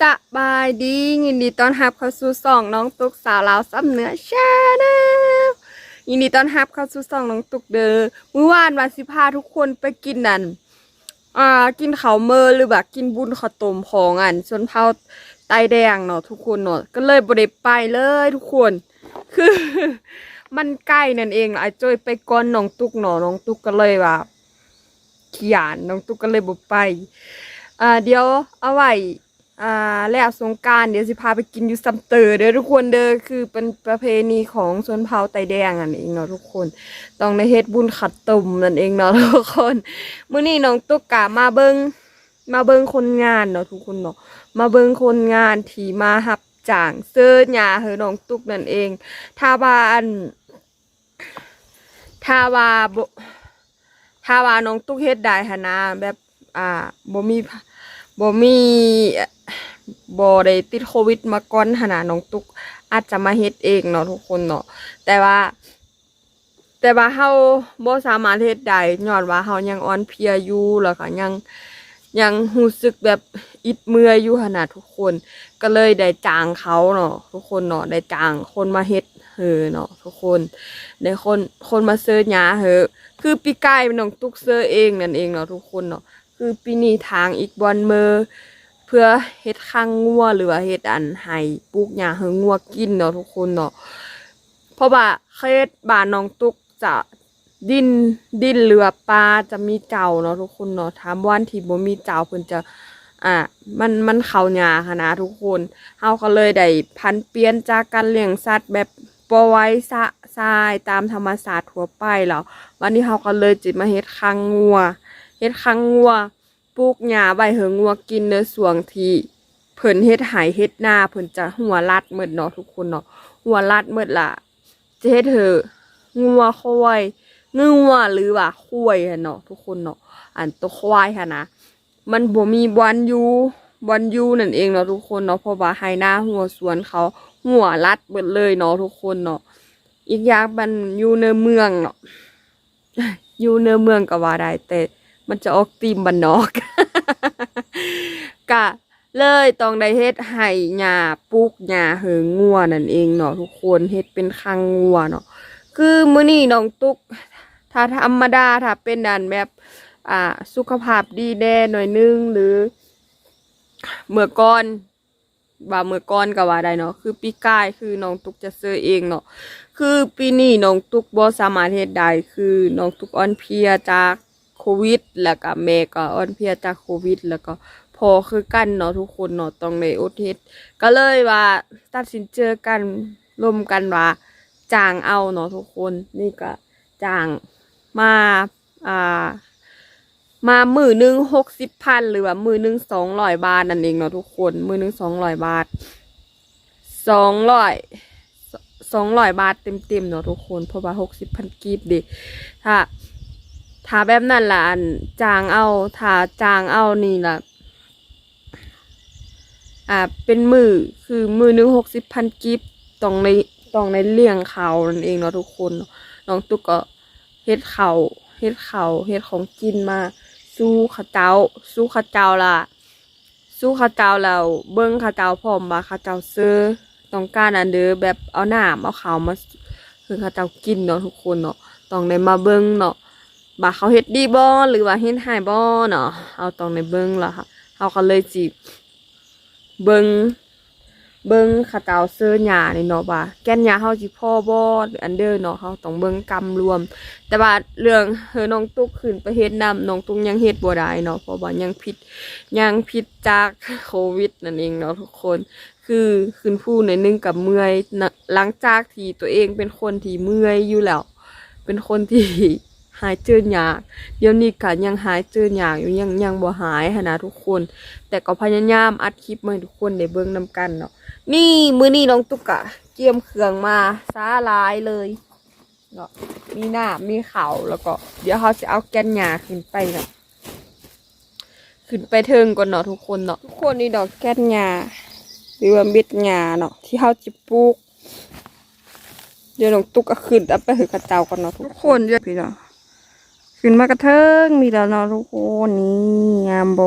สบายดียินดีต้อนรับเข้าสู่สองน้องตุกสาวลาวซ้ำเหนือชาแนลยินดีต้อนรับเข้าสู่สองน้องตุกเด้อเมื่อวานวันสิพาทุกคนไปกินนั่นอ่ากินเขาวเมอหรือแบบกินบุญข้าวต้มของอันชนเผาไตแดงเนาะทุกคนเนาะก็เลยบ่ได้ไปเลยทุกคน คือ มันใกล้นั่นเองไอ้จ้อยไปก้อนน้องตุกเนาะน้องตุกก็เลยว่าขยานน้องตุกก็เลยบ่ไปอ่าเดี๋ยวเอาไว้ อ่าแล้วสงการเดี๋ยวสิพาไปกินอยู่ซัมเตอร์เด้อทุกคนเด้อคือเป็นประเพณีของชนเผ่าไตแดงอันเองเนาะทุกคน ต้องในเฮ็ดบุญขัดตุ่มนั่นเองเนาะทุกคนมื้อนี้น้องตุ๊กกะมาเบิงมาเบิงคนงานเนาะทุกคนเนาะมาเบิงคนงานที่มาหับจ้างเสื้อหญ้าเฮอน้องตุ๊กนั่นเอง ถ้าว่าอันถ้าว่าบ่ถ้าว่าน้องตุ๊กเฮ็ดได้หนนะแบบ อ่าบ่มี บ่มีบ่ได้ติดโควิดมาก่อนหนน่ะน้องตุ๊กอาจจะมาเฮ็ดเองเนาะทุกคนเนาะแต่ว่า แต่ว่าเฮาบ่สามารถเฮ็ดได้ย้อนว่าเฮายังอ่อนเพลียอยู่แล้วก็ยังยังรู้สึกแบบอิดเมื่อยอยู่หั่นน่ะทุกคน ก็เลยได้จ้างเขาเนาะทุกคนเนาะได้จ้างคนมาเฮ็ดเฮอเนาะทุกคนได้คนคนมาเซิร์ชหญ้าเฮอคือปีกายน้องตุ๊กเซอร์เองนั่นเองเนาะทุกคนเนาะ คือปีนี้ทางอีกบอนเมอเพื่อเฮ็ดข้างงัวหรือว่าเฮ็ดอันให้ปลูกหญ้าเฮองัวกินเนาะทุกคนเนาะเพราะว่าเขตบ้านน้องตุ๊กจะดินดินเรือปลาจะมีเจ้าเนาะทุกคนเนาะถามวันที่บ่มีเจ้าเพิ่นจะอะมันมันเขาหยาค่ะนะทุกคนเฮาก็เลยได้พันเปลี่ยนจากการเลี้ยงสัตว์แบบปล่อยไว้สะทรายตามธรรมศาสตร์ทั่วไปแล้ววันนี้เฮาก็เลยจิมาเฮ็ดคังงัว เฮ็ดคังงัวปลูกหญ้าใบเหิงงัวกินในส่วงทีเพิ่นเฮ็ดหายเฮ็ดหน้าเพิ่นจะหัวลัดหมดเนาะทุกคนเนาะหัวลัดหมดล่ะจะเฮ็ดเถองัวควายงัวหรือว่าควายหั่นเนาะทุกคนเนาะอันตัวควายค่ะนะมันบ่มีบอลยูบอลยูนั่นเองเนาะทุกคนเนาะเพราะว่าไฮหน้าหัวสวนเขาหัวรัดเบิดเลยเนาะทุกคนเนาะอีกอย่างมันอยู่ในเมืองเนาะอยู่ในเมืองก็ว่าได้แต่ มันจะออกตีมบันนอกกะเลยต้องได้เฮ็ดให้หญ้าปลูกหญ้าเหิงงัวนั่นเองเนาะทุกคนเฮ็ดเป็นคังงัวเนาะคือมื้อนี้น้องตุ๊ก ถ้าธรรมดาถ้าเป็นดันแบบอ่าสุขภาพดีแน่หน่อยนึงหรือเมื่อก่อนว่าเมื่อก่อนก็ว่าได้เนาะคือปีกายคือน้องตุกจะซื้อเองเนาะคือปีนี้น้องตุกบ่สามารถเฮ็ดได้คือน้องตุกอ่อนเพลียจาก วิด แล้วก็แม่ก็อ่อนเพลียจากโควิด แล้วก็พอคือกันเนาะทุกคนเนาะต้องได้อดเฮ็ดก็เลยว่าตัดสินใจอกันร่วมกันว่าจ้างเอาเนาะทุกคนนี่ก็จ้างมาอ่ามามือหนึ่งหกสิบพันหรือว่ามือหนึ่งสองร้อยบาทนั่นเองเนาะทุกคน มือหนึ่งสองร้อยบาทสองร้อยสองร้อยบาทเต็มๆเนาะทุกคน เพราะว่าหกสิบพันกีบดิถ้า ถ้าแบบนั้นล่ะจางเอาถ้าจางเอานี่ล่ะอ่าเป็นมือคือมือหนึ่งหกสิบพันกีบต้องในต้องในเลี้ยงเขานั่นเองเนาะทุกคนน้องตุ๊กก็เฮ็ดเขาเฮ็ดเขาเฮ็ดของกินมา สู้ข้าเจ้า สู้ข้าเจ้าล่ะ สู้ข้าเจ้าแล้วเบิ้งข้าเจ้าพร้อมว่าเข้าเจ้าซื้อต้องการอันเด้อแบบเอาหน้ำเอาเขามาคือข้าเจ้ากินเนาะทุกคนเนาะต้องได้มาเบิ้งเนาะ ว่าเขาเฮ็ดดีบ่หรือว่าเฮ็ดหายบ่เนาะเอาต้องได้เบิ้งละค่ะเฮาก็เลยสิเบิ้งเบิ้งขาเจ้าซื้อหญ้านี่เนาะว่าแกนหญ้าเฮาสิพอบ่หรืออันเด้อเนาะเฮาต้องเบิ้งกำรวม แต่ว่าเรื่องเฮอน้องตุ๊กขึ้นไปเฮ็ดนำน้องตุ๊กยังเฮ็ดบ่ได้เนาะเพราะว่ายังผิดยังผิดจากโควิดนั่นเองเนาะทุกคนคือขึ้นผู้ในนึงกับเมื่อยหลังจากที่ตัวเองเป็นคนที่เมื่อยอยู่แล้ว เป็นคนที่ หายเจอยากเดี๋ยวนี้ก็ยังหายเจอยากอยู่ยังยังบ่หายหนะทุกคน แต่ก็พยายามอัดคลิปมาให้ทุกคนได้เบิ่งนำกันเนาะนี่มื้อนี้น้องตุ๊กอะเกียมเครื่องมาซาลายเลยเนาะมีหน้ามีเขาแล้วก็ เดี๋ยวเขาจะเอาแกนหญ้าขึ้นไปเนาะขึ้นไปเทิงก่อนเนาะทุกคนเนาะทุกคนนี่ดอกแกนหญ้าหรือว่าเม็ดหญ้าเนาะที่เขาจะปลูกเดี๋ยวน้องตุ๊กก็ขึ้นเอาไปหือกระเจ้าก่อนเนาะทุกคนเยอะพี่เนาะ ขึ้นมากระเทิงมีแล้วเนาะทุกคนนี่งามโบ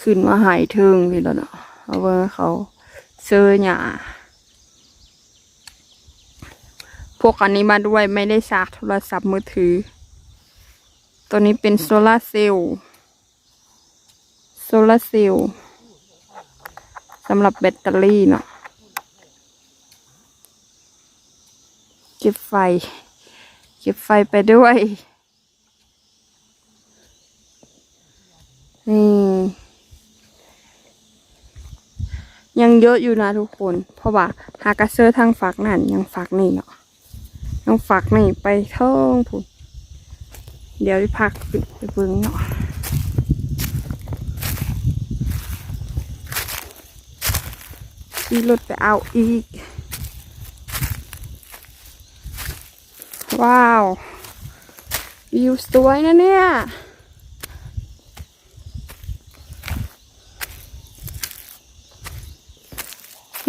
ขึ้นมาหายเทิงพี่แล้วเนาะเอาเบอร์เขาเซอร์หยาพวกอันนี้มาด้วยไม่ได้ชาร์จโทรศัพท์มือถือ ตัวนี้เป็นโซลาร์เซลล์โซลาร์เซลล์สำหรับแบตเตอรี่เนาะ เก็บไฟ เก็บไฟไปด้วย นี่ ยังเยอะอยู่นะทุกคน เพราะว่า หากระเซอร์ทางฝักนั่น ยังฝักนี่เนาะ ยังฝักนี่ไปเท่งผุนเดี๋ยวพักไปเบิ่งเนาะอีรถไปเอาอีก ว้าววิวสวยนะเนี่ย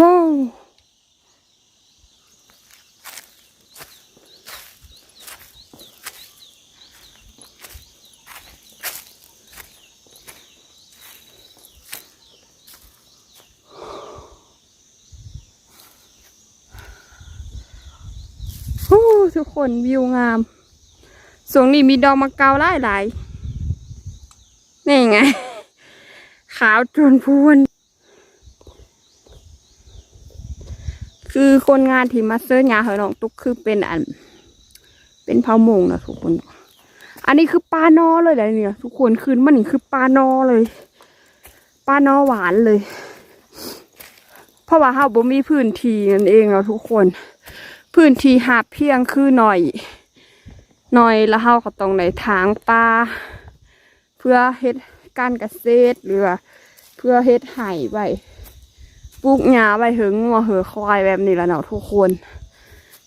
ว้าว ทุกคนวิวงามสวงนี้มีดอกมะเกาหลายหลายนี่ไง ขาวจนพูน คือคนงานที่มาเซิร์ชงานเหอน้องตุ๊กคือเป็นอัน เป็นเผามงนะทุกคน อันนี้คือปลานอเลยแหละเนี่ย ทุกคนคืนมันนี่คือปลานอเลยปลานอหวานเลย เพราะว่าเฮาบ่มีพื้นที่นั่นเองเนาทุกคน พื้นที่หาบเพียงคือหน่อยหน่อยแล้วเฮาก็ต้องในทางปลาเพื่อเฮ็ดการเกษตรหรือเพื่อเฮ็ดไห่ไว้ปลูกหญ้าไว้ถึงงัวเหอควายแบบนี้ละเนาะทุกคน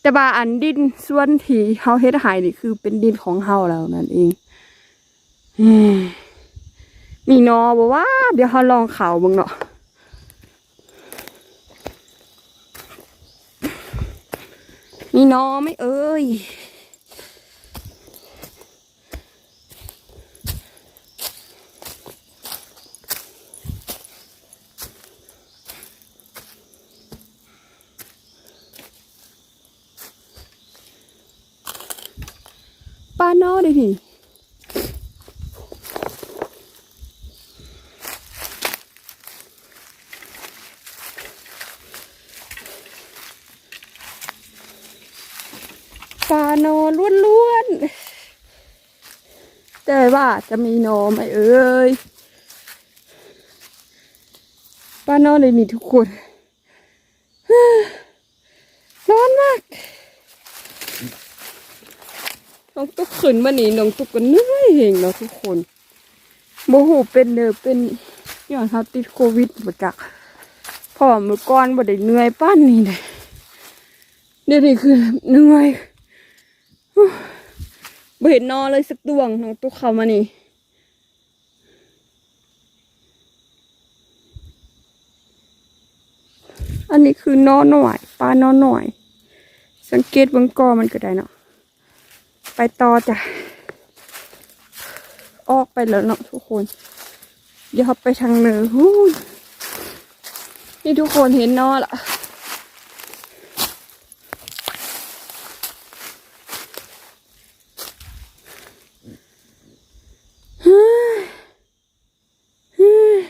แต่ว่าอันดินส่วนที่เฮาเฮ็ดไห่นี่คือเป็นดินของเฮาแล้วนั่นเองอืมมีนอบ่ว่า เดี๋ยวเฮาลองเขาบิ่งเนาะ มีนอไหม่เอ้ย ปลานอดิพี่ ปลานอล้วนๆแต่ว่าจะมีนอไหมเอ้ยปลานอเลยนี่ทุกคนร้อนมากน้องตุ๊กขึ้นมานี่น้องตุ๊กก็เหนื่อยเองเนาะทุกคนโมโหเป็นเด้อเป็นย้อนเขาติดโควิดมาจากพอเมื่อก่อนบ่ได้เหนื่อยป้านนี่เลยเดี๋ยวนี้คือเหนื่อย บ่เห็นนอเลยสักดวงน้องตุ๊กเขามานี่อันนี้คือนอหน่อยปลานอหน่อย สังเกตเบื้องกอมันก็ได้เนาะไปต่อจ้ะออกไปแล้วเนาะทุกคนเดี๋ยวเราไปทางเหนือหูนี่ทุกคนเห็นนอละเฮ้ยเฮ้ยเ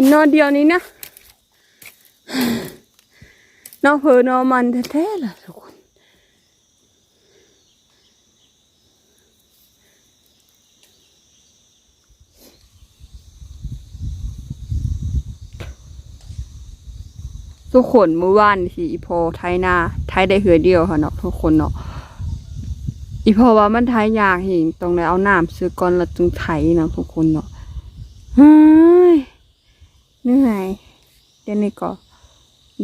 ห็นนอเดียวนี้นะนอนเพอนอนมันแท้ๆล่ะทุกคนทุกคนเมื่อวานที่อีพอไทยนาไทยได้เหือเดียวค่ะเนาะทุกคนเนาะอีพอว่ามันไทยยากเห็นตรงไหนเอาน้ำซื้อก่อนแล้วจึงไทยนะทุกคนเนาะเฮ้ย เหนื่อยเดี๋ยวนี้ก็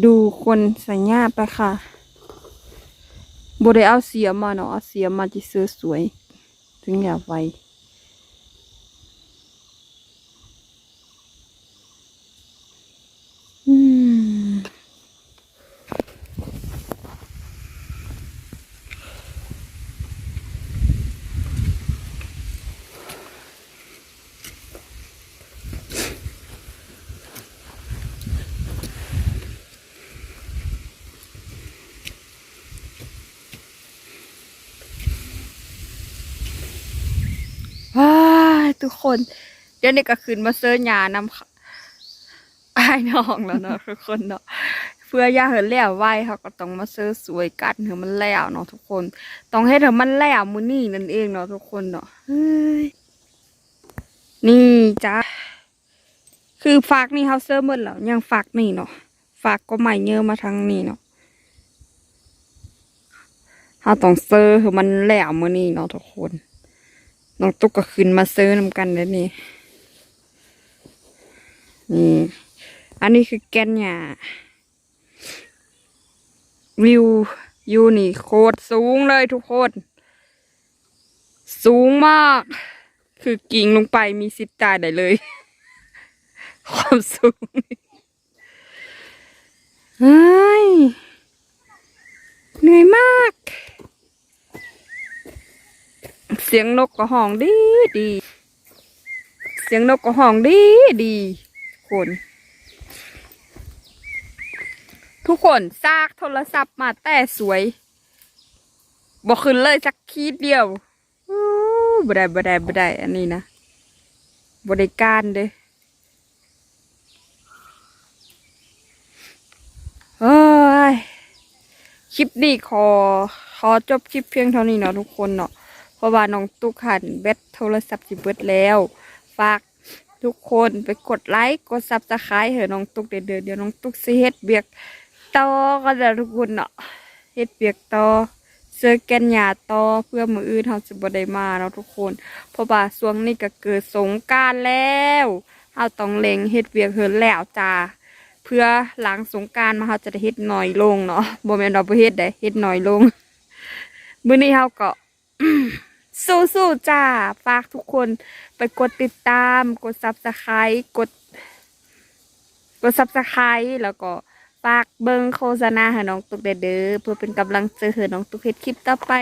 ดูคนสัญญาไปค่ะบได้เอาเสียมาเนาะเอาเสียมาที่เสื้อสวย ถึงอยากไว้อืม ทุกคน เดี๋ยวนี้ก็ขึ้นมาเซิร์ญานำไอ้น้องแล้วเนาะทุกคนเนาะเพื่อยาเหินแล้วไหวเขาก็ต้องมาเซิร์สวยกันเถอมันแล้วเนาะทุกคน ต้องให้เถอมันแล้วมือนี่นั่นเองเนาะทุกคนเนาะนี่จ้าคือฝากนี่เขาเซิร์หมดแล้วยังฝากนี่เนาะฝากก็ใหม่เยอะมาทางนี้เนาะเขาต้องเซิร์ให้มันแล้วมือนี่เนาะทุกคน น้องตุ๊กก็ขึ้นมาซิร์นำกันแล้วนี่นี่ อันนี้คือแกนหญ้าวิวยูนี่โคตรสูงเลยทุกคน สูงมาก คือกิ่งลงไปมีสิทธิ์ตายได้เลย ความสูงเฮ้ยเหนื่อยมาก เสียงนกก็ห้องดีดี เสียงนกก็ห้องดีดีคนทุกคนซากโทรศัพท์มาแต่สวยบอกขึ้นเลยสักคีดเดียวบ่ได้บ่ได้บ่ได้อันนี้นะบริการเด้เฮ้ย คลิปนี้ขอ ขอจบคลิปเพียงเท่านี้เนาะทุกคนเนาะ ราะว่าน้องตุ๊กหันแบตโทรศัพท์สิเบิดแล้ว ฝากทุกคนไปกดไลค์กดซับสไครต์เหอะน้องตุ๊กเดี๋ยวเดี๋ยวเดี๋ยวน้องตุ๊กสิเฮ็ดเบียกต่อก็จะทุกคนเนาะเฮ็ดเบียกต่อเสื้อแกนหยาต่อเพื่อมืออื่นเราจะบ่ได้มาเนาะทุกคน เพราะว่าช่วงนี้ก็เกิดสงการแล้วเราต้องเล็งเฮ็ดเบียกเหินแล้วจ้าเพื่อหลังสงการมาเราจะได้เฮ็ดน้อยลงเนาะบ่แม่นเราบ่เฮ็ดได้เฮ็ดน้อยลงมื้อนี้เราก็ สู้ๆจ้า ฝากทุกคนไปกดติดตาม กดซับสไครต์กด กดซับสไครต์แล้วก็ฝากเบิงโฆษณาให้น้องตุ๊กเด้อเพื่อเป็นกำลังใจให้น้องตุ๊กเฮ็ดคลิปต่อไป